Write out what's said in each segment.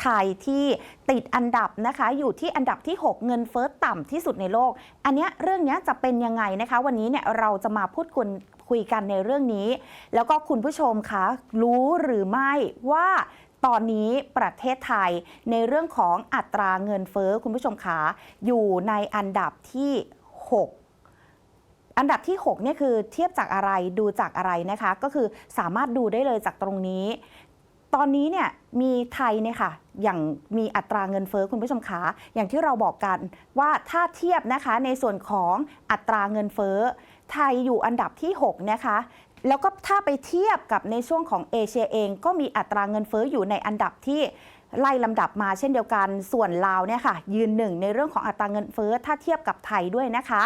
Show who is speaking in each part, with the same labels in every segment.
Speaker 1: ไทยที่ติดอันดับนะคะอยู่ที่อันดับที่ 6 เงินเฟ้อต่ำที่สุดในโลก อันนี้เรื่องนี้จะเป็นยังไงนะคะ วันนี้เนี่ยเราจะมาพูดคุยคุยกันในเรื่องนี้ แล้วก็คุณผู้ชมคะรู้หรือไม่ว่าตอนนี้ประเทศไทยในเรื่องของอัตราเงินเฟ้อคุณผู้ชมคะอยู่ในอันดับที่ 6อันดับที่ 6 เนี่ยคือเทียบจากอะไรดูจากอะไรนะคะ ก็คือสามารถดูได้เลยจากตรงนี้ ตอนนี้เนี่ยมีไทยเนี่ยค่ะอย่างมีอัตราเงินเฟ้อคุณผู้ชมคะอย่างที่เราบอกกันว่าถ้าเทียบนะคะในส่วนของอัตราเงินเฟ้อไทยอยู่อันดับที่ 6 นะคะ แล้วก็ถ้าไปเทียบกับในช่วงของเอเชียเอง ก็มีอัตราเงินเฟ้ออยู่ในอันดับที่ไล่ลำดับมาเช่นเดียวกันส่วนลาวเนี่ยค่ะ ยืนหนึ่งในเรื่องของอัตราเงินเฟ้อถ้าเทียบกับไทยด้วยนะคะ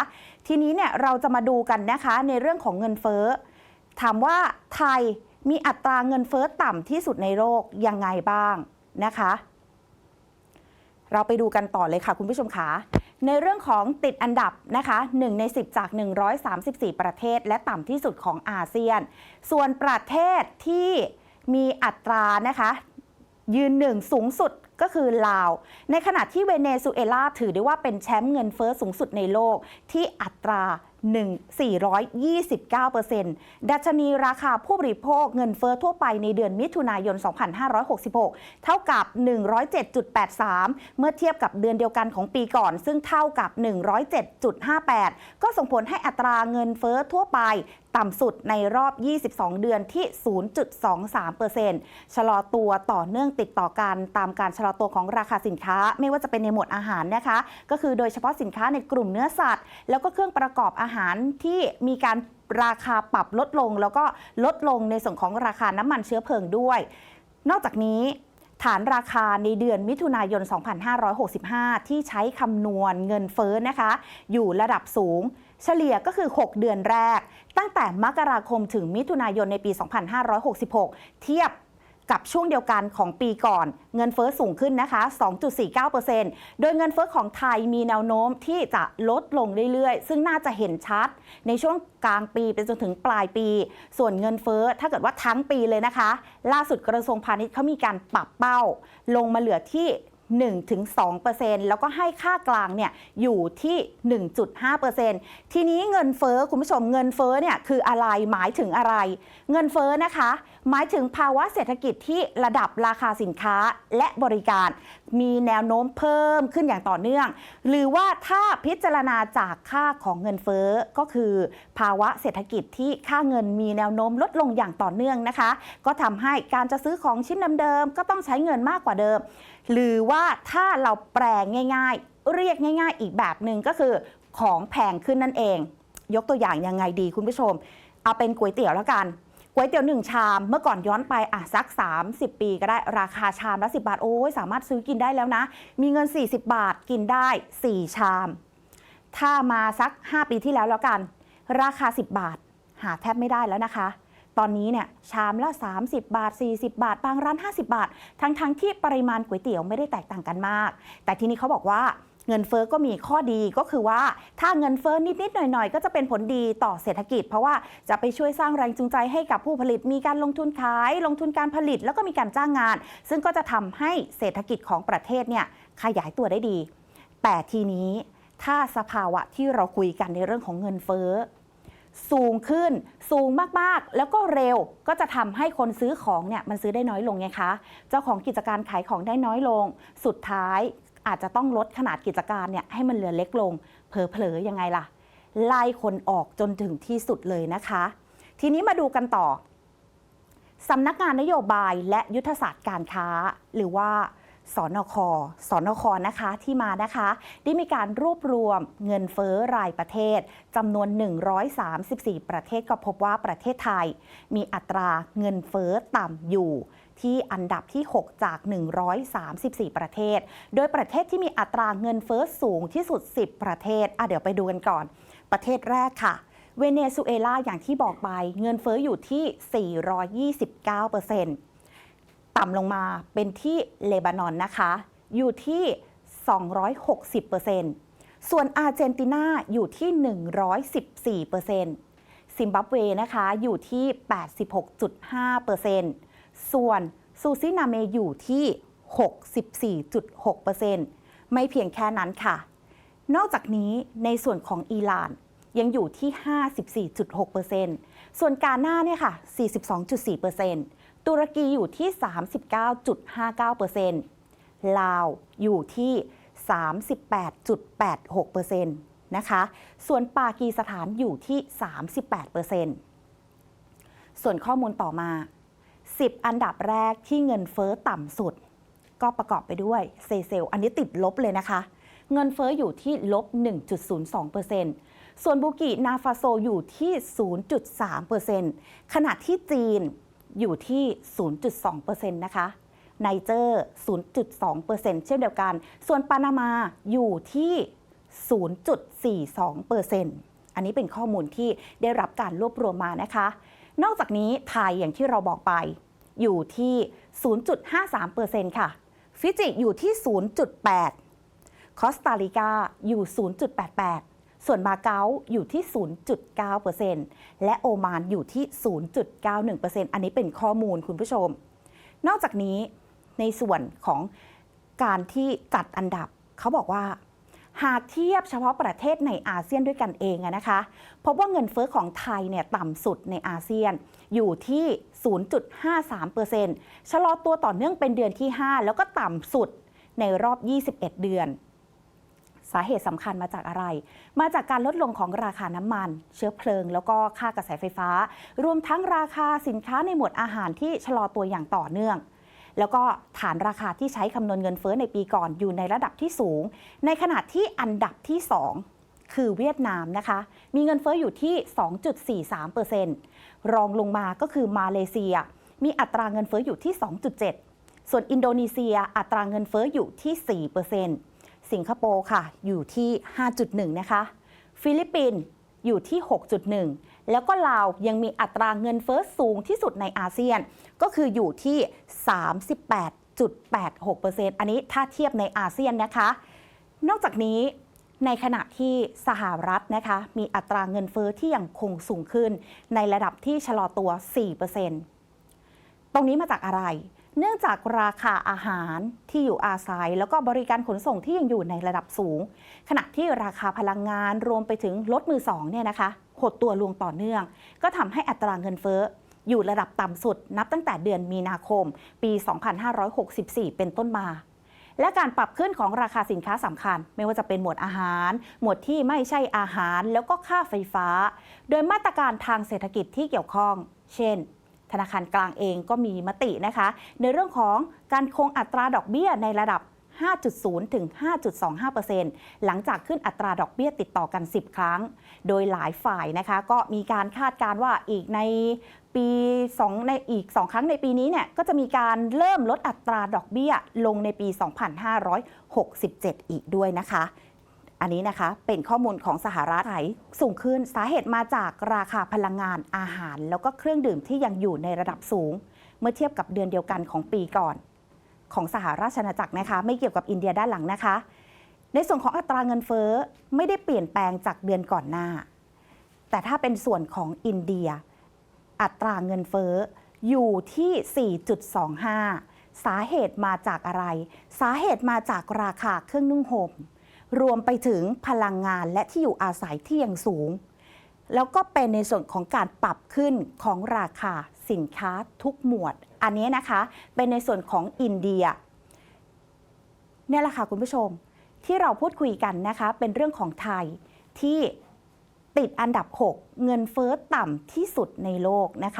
Speaker 1: ทีนี้เนี่ยเราจะมาดูกันนะคะในเรื่องของเงินเฟ้อถามว่าไทย มีอัตราเงินเฟ้อต่ำที่สุดในโลกยังไงบ้างนะคะ เราไปดูกันต่อเลยค่ะคุณผู้ชมคะในเรื่องของติดอันดับนะคะ1ใน 10 จาก 134 ประเทศ และต่ำที่สุดของอาเซียน ส่วนประเทศที่มีอัตรานะคะยืนหนึ่งสูงสุดก็คือลาว ในขณะที่เวเนซุเอลาถือได้ว่าเป็นแชมป์เงินเฟ้อสูงสุดในโลกที่อัตรา 429%ดัชนีราคาผู้บริโภคเงินเฟ้อทั่วไปในเดือนมิถุนายน 2566 เท่ากับ 107.83 เมื่อเทียบกับเดือนเดียวกันของปีก่อน ซึ่งเท่ากับ 107.58 ก็ส่งผลให้อัตราเงินเฟ้อทั่วไป ต่ำสุดในรอบ 22 เดือนที่ 0.23%ชะลอตัวต่อเนื่องติดต่อกันตามการชะลอตัวของราคาสินค้า ไม่ว่าจะเป็นในหมวดอาหารนะคะ ก็คือโดยเฉพาะสินค้าในกลุ่มเนื้อสัตว์ แล้วก็เครื่องประกอบอาหารที่มีการราคาปรับลดลง แล้วก็ลดลงในส่วนของราคาน้ำมันเชื้อเพลิงด้วย นอกจากนี้ ฐานราคาในเดือนมิถุนายน 2565 ที่ใช้คำนวณเงินเฟ้อนะคะ อยู่ระดับสูง เฉลี่ยก็คือ 6 เดือนแรก ตั้งแต่มกราคมถึงมิถุนายนในปี 2566 เทียบ กับช่วงเดียวกันของปีก่อน เงินเฟ้อสูงขึ้นนะคะ 2.49%โดยเงินเฟ้อของไทยมีแนวโน้มที่จะลดลงเรื่อยๆ ซึ่งน่าจะเห็นชัด ในช่วงกลางปีไปจนถึงปลายปี ส่วนเงินเฟ้อถ้าเกิดว่าทั้งปีเลยนะคะ ล่าสุดกระทรวงพาณิชย์เขามีการปรับเป้า ลงมาเหลือที่ 1-2%แล้วก็ให้ค่ากลางเนี่ยอยู่ที่ 1.5%ทีนี้เงินเฟ้อคุณผู้ชมเงินเฟ้อเนี่ยคืออะไรหมายถึงอะไร เงินเฟ้อนะคะ หมายถึงภาวะเศรษฐกิจที่ระดับราคาสินค้าและบริการมีแนวโน้มเพิ่มขึ้นอย่างต่อเนื่อง หรือว่าถ้าพิจารณาจากค่าของเงินเฟ้อก็คือภาวะเศรษฐกิจที่ค่าเงินมีแนวโน้มลดลงอย่างต่อเนื่องนะคะ ก็ทำให้การจะซื้อของชิ้นเดิมๆก็ต้องใช้เงินมากกว่าเดิม หรือว่าถ้าเราแปลงง่าย ๆ เรียกง่าย ๆ อีกแบบหนึ่งก็คือของแพงขึ้นนั่นเอง ยกตัวอย่างยังไงดีคุณผู้ชม เอาเป็นก๋วยเตี๋ยวแล้วกัน ก๋วยเตี๋ยวหนึ่งชามเมื่อก่อนย้อนไปอะสัก 30 ปีก็ได้ราคาชามละ 10 บาท โอ้ยสามารถซื้อกินได้แล้วนะ มีเงิน 40 บาทกินได้ 4 ชาม ถ้ามาสัก 5 ปีที่แล้วแล้วกัน ราคา 10 บาท หาแทบไม่ได้แล้วนะคะ ตอนนี้เนี่ยชามละ 30 บาท 40 บาท บางร้าน 50 บาท ทั้งๆทที่ปริมาณก๋วยเตี๋ยวไม่ได้แตกต่างกันมาก แต่ทีนี้เขาบอกว่า เงินเฟอ้อก็มีข้อดีก็คือว่าถ้าเงินเฟ้อนิดๆหน่อยๆ ก็จะเป็นผลดีต่อเศรษฐกิจ เพราะว่าจะไปช่วยสร้างแรงจูงใจให้กับผู้ผลิต มีการลงทุนขาย ลงทุนการผลิตแล้วก็มีการจ้างงาน ซึ่งก็จะทำให้เศรษฐกิจของประเทศเนี่ยขยายตัวได้ดี แต่ทีนี้ถ้าสภาวะที่เราคุยกันในเรื่องของเงินเฟ้อสูงขึ้นสูงมากๆ แล้วก็เร็วก็จะทำให้คนซื้อของเนี่ยมันซื้อได้น้อยลงไงคะ เจ้าของกิจการขายของได้น้อยลง สุดท้าย อาจจะต้องลดขนาดกิจการเนี่ยให้มันเหลือเล็กลง เผลอๆยังไงล่ะ ไล่คนออกจนถึงที่สุดเลยนะคะ ทีนี้มาดูกันต่อสำนักงานนโยบายและยุทธศาสตร์การค้า หรือว่าสนคสนคนะคะที่มานะคะ ได้มีการรวบรวมเงินเฟ้อรายประเทศจำนวน 134 ประเทศก็พบว่าประเทศไทย มีอัตราเงินเฟ้อต่ำอยู่ ที่อันดับที่ 6 จาก 134 ประเทศ โดยประเทศที่มีอัตราเงินเฟ้อสูงที่สุด 10 ประเทศอะเดี๋ยวไปดูกันก่อน ประเทศแรกค่ะเวเนซุเอลาอย่างที่บอกไป เงินเฟ้ออยู่ที่ 429%ต่ำลงมาเป็นที่เลบานอนนะคะ อยู่ที่ 260%ส่วนอาร์เจนตินาอยู่ที่ 114%ซิมบับเวนะคะอยู่ที่ 86.5% ส่วนซูซินาเมอยู่ที่ 64.6%ไม่เพียงแค่นั้นค่ะ นอกจากนี้ในส่วนของอิหร่านยังอยู่ที่ 54.6%ส่วนกาหน้าเนี่ยค่ะ 42.4%ตุรกีอยู่ที่ 39.59%ลาวอยู่ที่ 38.86%นะคะ ส่วนปากีสถานอยู่ที่ 38%ส่วนข้อมูลต่อมา 10 อันดับแรกที่เงินเฟ้อต่ำสุด ก็ประกอบไปด้วยเซเซล อันนี้ติดลบเลยนะคะ เงินเฟ้ออยู่ที่ลบ 1.02%ส่วนบูกินาฟาโซอยู่ที่ 0.3%ขณะที่จีนอยู่ที่ 0.2%นะคะไนเจอร์ 0.2%เช่นเดียวกัน ส่วนปานามาอยู่ที่ 0.42%อันนี้เป็นข้อมูลที่ได้รับการรวบรวมมานะคะ นอกจากนี้ไทยอย่างที่เราบอกไป อยู่ที่ 0.53%ค่ะ ฟิจิอยู่ที่ 0.8 คอสตาริกาอยู่ 0.88 ส่วนมาเก๊าอยู่ที่ 0.9%และโอมานอยู่ที่ 0.91%อันนี้เป็นข้อมูลคุณผู้ชม นอกจากนี้ในส่วนของการที่จัดอันดับเขาบอกว่า หากเทียบเฉพาะประเทศในอาเซียนด้วยกันเองนะคะ พบว่าเงินเฟ้อของไทยเนี่ยต่ำสุดในอาเซียน อยู่ที่ 0.53%ชะลอตัวต่อเนื่องเป็นเดือนที่ 5 แล้วก็ต่ำสุดในรอบ 21 เดือน สาเหตุสำคัญมาจากอะไร มาจากการลดลงของราคาน้ำมัน เชื้อเพลิง แล้วก็ค่ากระแสไฟฟ้า รวมทั้งราคาสินค้าในหมวดอาหารที่ชะลอตัวอย่างต่อเนื่อง แล้วก็ฐานราคาที่ใช้คำนวณเงินเฟ้อในปีก่อนอยู่ในระดับที่สูง ในขณะที่อันดับที่ 2 คือเวียดนามนะคะ มีเงินเฟ้ออยู่ที่ 2.43%รองลงมาก็คือมาเลเซีย มีอัตราเงินเฟ้ออยู่ที่ 2.7 ส่วนอินโดนีเซียอัตราเงินเฟ้ออยู่ที่ 4%สิงคโปร์ค่ะอยู่ที่ 5.1 นะคะ ฟิลิปปินส์อยู่ที่ 6.1 แล้วก็ลาวยังมีอัตราเงินเฟ้อสูงที่สุดในอาเซียน ก็คืออยู่ที่ 38.86%อันนี้ถ้าเทียบในอาเซียนนะคะ นอกจากนี้ในขณะที่สหรัฐนะคะ มีอัตราเงินเฟ้อที่ยังคงสูงขึ้น ในระดับที่ชะลอตัว 4%ตรงนี้มาจากอะไร เนื่องจากราคาอาหารที่อยู่อาศัย แล้วก็บริการขนส่งที่ยังอยู่ในระดับสูง ขณะที่ราคาพลังงานรวมไปถึงรถมือสองเนี่ยนะคะ หดตัวลงต่อเนื่อง ก็ทำให้อัตราเงินเฟ้ออยู่ระดับต่ำสุดนับตั้งแต่เดือนมีนาคม ปี 2564 เป็นต้นมา และการปรับขึ้นของราคาสินค้าสำคัญ ไม่ว่าจะเป็นหมวดอาหาร หมวดที่ไม่ใช่อาหาร แล้วก็ค่าไฟฟ้า โดยมาตรการทางเศรษฐกิจที่เกี่ยวข้อง เช่น ธนาคารกลางเองก็มีมตินะคะ ในเรื่องของการคงอัตราดอกเบี้ยในระดับ 5.0 ถึง 5.25%หลังจากขึ้นอัตราดอกเบี้ยติดต่อกัน 10 ครั้ง โดยหลายฝ่ายนะคะก็มีการคาดการว่าอีกในปี2ในอีก 2 ครั้งในปีนี้เนี่ยก็จะมีการเริ่มลดอัตราดอกเบี้ยลงในปี 2567 อีกด้วยนะคะอันนี้นะคะเป็นข้อมูลของสหรัฐไหสูงขึ้นสาเหตุมาจากราคาพลังงานอาหาร แล้วก็เครื่องดื่มที่ยังอยู่ในระดับสูง เมื่อเทียบกับเดือนเดียวกันของปีก่อน ของสหราชอาณาจักรนะคะไม่เกี่ยวกับอินเดียด้านหลังนะคะ ในส่วนของอัตราเงินเฟ้อไม่ได้เปลี่ยนแปลงจากเดือนก่อนหน้า แต่ถ้าเป็นส่วนของอินเดีย อัตราเงินเฟ้ออยู่ที่ 4.25 สาเหตุมาจากอะไร สาเหตุมาจากราคาเครื่องนุ่งห่มรวมไปถึงพลังงานและที่อยู่อาศัยที่ยังสูง แล้วก็เป็นในส่วนของการปรับขึ้นของราคาสินค้าทุกหมวด อันนี้นะคะเป็นในส่วนของอินเดียเนี่ยแหละค่ะคุณผู้ชมที่เราพูดคุยกันนะคะเป็นเรื่องของไทยที่ติดอันดับ 6 เงินเฟ้อต่ำที่สุดในโลกนะคะ